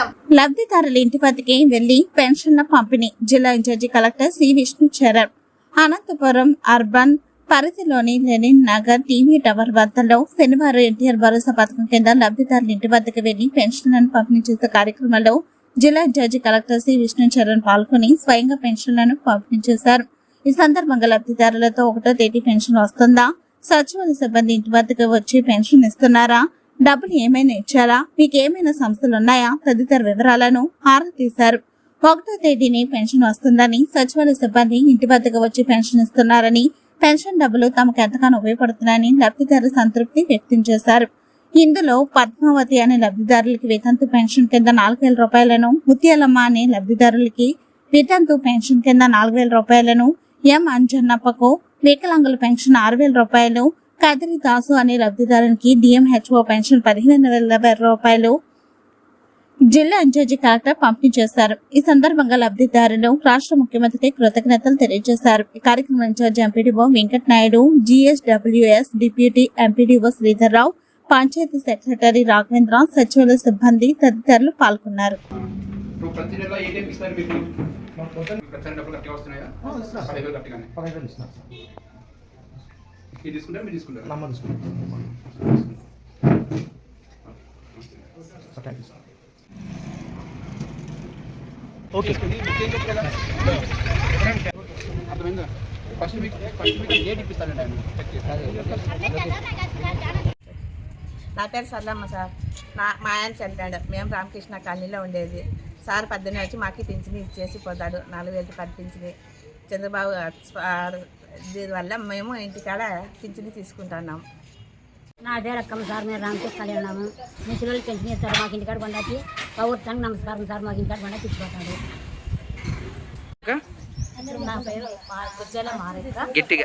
స్వాగతం. లబ్ధిదారుల ఇంటి వద్దకి వెళ్ళి పెన్షన్ల పంపిణీ జిల్లా incharge collector C Vishnu Charan. Anantapuram urban పరిధిలోని లెనిన్ నగర్ టీవీ టవర్ వద్దలో శనివారం ఎన్టీఆర్ భరోసా పథకం కింద లబ్ధిదారుల ఇంటి వద్దకు వెళ్ళి పెన్షన్లను పంపిణీ చేసే కార్యక్రమంలో జిల్లా incharge collector C Vishnu Charan పాల్గొని స్వయంగా పెన్షన్లను పంపిణీ చేశారు. ఈ సందర్భంగా లబ్ధిదారులతో ఒకటో తేదీ పెన్షన్ వస్తుందా? సచివాలయ సిబ్బంది ఇంటి వద్దకు వచ్చి పెన్షన్ ఇస్తున్నారా? డబ్బులు ఏమైనా ఇచ్చారా? మీకు ఏమైనా సంస్థలు ఉన్నాయా తదితర వివరాలను ఆరా తీశారు. ఒకటో తేదీని పెన్షన్ వస్తుందని సచివాలయ సిబ్బంది ఇంటి వద్దకు వచ్చి పెన్షన్ ఇస్తున్నారని పెన్షన్ డబ్బులు తమకు ఎంతగానో ఉపయోగపడుతున్నాయని లబ్ధిదారు సంతృప్తి వ్యక్తం చేశారు. ఇందులో పద్మావతి అనే లబ్ధిదారులకి వితంతు పెన్షన్ కింద నాలుగు వేల రూపాయలను ముత్యాలమ్మ అనే లబ్ధిదారులకి వితంతు పెన్షన్ కింద నాలుగు వేల రూపాయలను ఎం అంజన్నప్పకు వికలాంగుల పెన్షన్ ఆరు వేల రూపాయలు కదిరి దాసు అనే లబ్ధిదారునికి డిఎంహెచ్ఓ పెన్షన్ పదిహేను వేల రూపాయలు జిల్లా ఇన్ఛార్జి కలెక్టర్ పంపిణీ చేశారు. ఈ సందర్భంగా లబ్ధిదారులు రాష్ట్ర ముఖ్యమంత్రికి కృతజ్ఞతలు తెలియజేశారు. ఈ కార్యక్రమం incharge MPDO Venkat Naidu GSWS deputy MPDO Sridhar Rao panchayat secretary Raghavendra సచివాలయ సిబ్బంది తదితరులు పాల్గొన్నారు. ప్రతి తీసుకుంటారు మీరు తీసుకుంటారు? తీసుకుంటాం. ఓకే. అర్థమైందా? ఫస్ట్ ఫస్ట్ డేట్ ఇప్పిస్తానండి ఆయన నా పేరు సల్లమ్మ సార్. నా మా ఆయన చనిపోయాడు. మేము రామకృష్ణ కాలనీలో ఉండేది. సార్ పద్దెనిమిది వచ్చి మాకి పింఛని ఇచ్చేసి పోతాడు. నాలుగు వేలు పది పింఛని. చంద్రబాబు దీనివల్ల మేము ఇంటికాడ పింఛని తీసుకుంటున్నాం. నా పేరు అక్కమ్మ సార్ మేము రామకృష్ణలో ఉన్నాము. ముసలి పెన్షన్ ఇస్తారు మాకు ఇంటికాడ కొండకి ప్రభుత్వానికి నమస్కారం సార్ మాకు ఇంటికాడ కొండ తెచ్చిపోతాడు నా పేరు గుజ్జల మారక.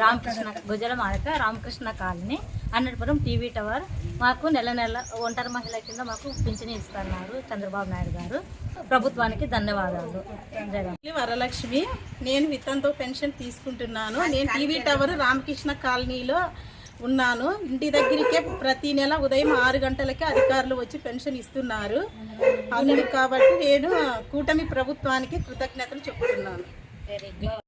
రామకృష్ణ గుజ్జల మారక Ramakrishna colony Annapuram TV tower. మాకు నెల నెల ఒంటరి మహిళ కింద మాకు పింఛని ఇస్తున్నారు చంద్రబాబు నాయుడు గారు. ప్రభుత్వానికి ధన్యవాదాలు. వరలక్ష్మి నేను విత్తంతో పెన్షన్ తీసుకుంటున్నాను. నేను టీవీ టవర్ రామకృష్ణ కాలనీలో ఉన్నాను. ఇంటి దగ్గరికే ప్రతి నెల ఉదయం ఆరు గంటలకే అధికారులు వచ్చి పెన్షన్ ఇస్తున్నారు. అందుకు కాబట్టి నేను కూటమి ప్రభుత్వానికి కృతజ్ఞతలు చెప్తున్నాను. Very good.